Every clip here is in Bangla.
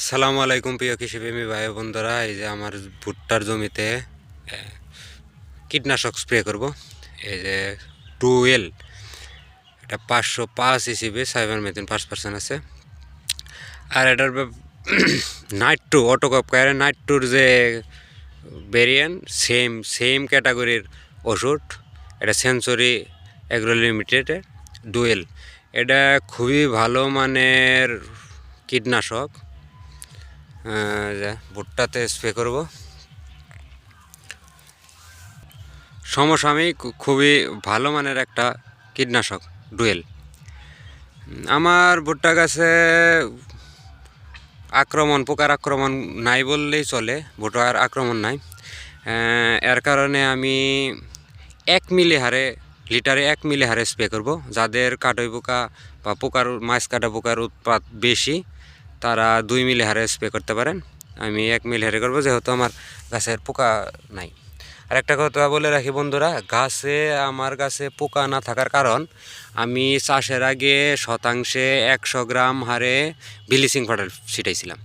আসসালামু আলাইকুম প্রিয় কৃষিপ্রেমী ভাই বন্ধুরা, এই যে আমার ভুট্টার জমিতে কীটনাশক স্প্রে করব। এই যে টুয়েল, এটা পাঁচশো পাঁচ হিসেবে সাইবার মেথিন পাঁচ পার্সেন্ট আছে। আর এটার নাইট টু অটোকপ কায়ারে নাইট টুর যে ভেরিয়েন্ট সেম সেম ক্যাটাগরির ওষুধ, এটা সেঞ্চুরি এগ্রো লিমিটেডের ডুয়েল এটা খুবই ভালো মানের কীটনাশক। ভুট্টাতে স্প্রে করব। সমসাময়িক খুবই ভালো মানের একটা কীটনাশক, ডুয়েল। আমার ভুট্টা গাছে আক্রমণ, পোকার আক্রমণ নাই বললেই চলে, ভুট্টার আক্রমণ নাই। এর কারণে আমি এক মিলি হারে, লিটারে এক মিলি হারে স্প্রে করব, যাদের কাটই পোকা বা পোকার, মাছ কাটা পোকার উৎপাত বেশি। তারা দুই মিলি হারে স্প্রে করতে পারেন। আমি এক মিলি হারে করব, যেহেতু আমার গাছের পোকা নাই। আর একটা কথা বলে রাখি বন্ধুরা, গাছে, আমার গাছে পোকা না থাকার কারণ আমি চাষের আগে শতাংশে একশো গ্রাম হারে ব্লিচিং পাউডার ছিটাইছিলাম।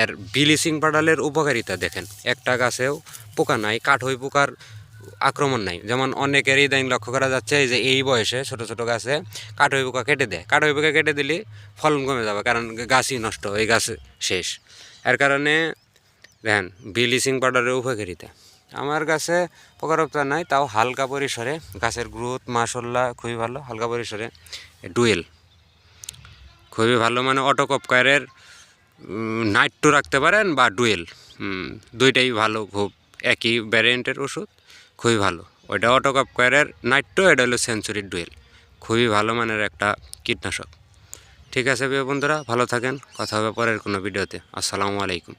এর ব্লিচিং পাউডারের উপকারিতা দেখেন, একটা গাছেও পোকা নাই, কাঠই পোকার আক্রমণ নাই। যেমন অনেকেরই দাইন লক্ষ্য করা যাচ্ছে যে এই বয়সে ছোট ছোট গাছে কাঠই পোকা কেটে দেয়। কাঠই পোকা কেটে দিলে ফলন কমে যাবে কারণ গাছই নষ্ট এই গাছ শেষ। এর কারণে দেখেন ব্লিচিং পাউডারের উপকারিতা। আমার গাছে পোকারোক্তা নাই, তাও হালকা পরিসরে। গাছের গ্রোথ মাসল্লা খুবই ভালো, হালকা পরিসরে। ডুয়েল। খুবই ভালো মানে অটোকপকারের নাইট টু রাখতে পারেন বা ডুয়েল। দুইটাই ভালো খুব। একই ভ্যারিয়েন্টের ওষুধ। খুবই ভালো। ওইটা অটোকপকারের কয়ারের নাইট্রো এটা হলো সেঞ্চুরি ডুয়েল। খুবই ভালো মানের একটা কীটনাশক। ঠিক আছে বন্ধুরা, ভালো থাকেন। কথা হবে পরের কোনো ভিডিওতে। আসসালামু আলাইকুম।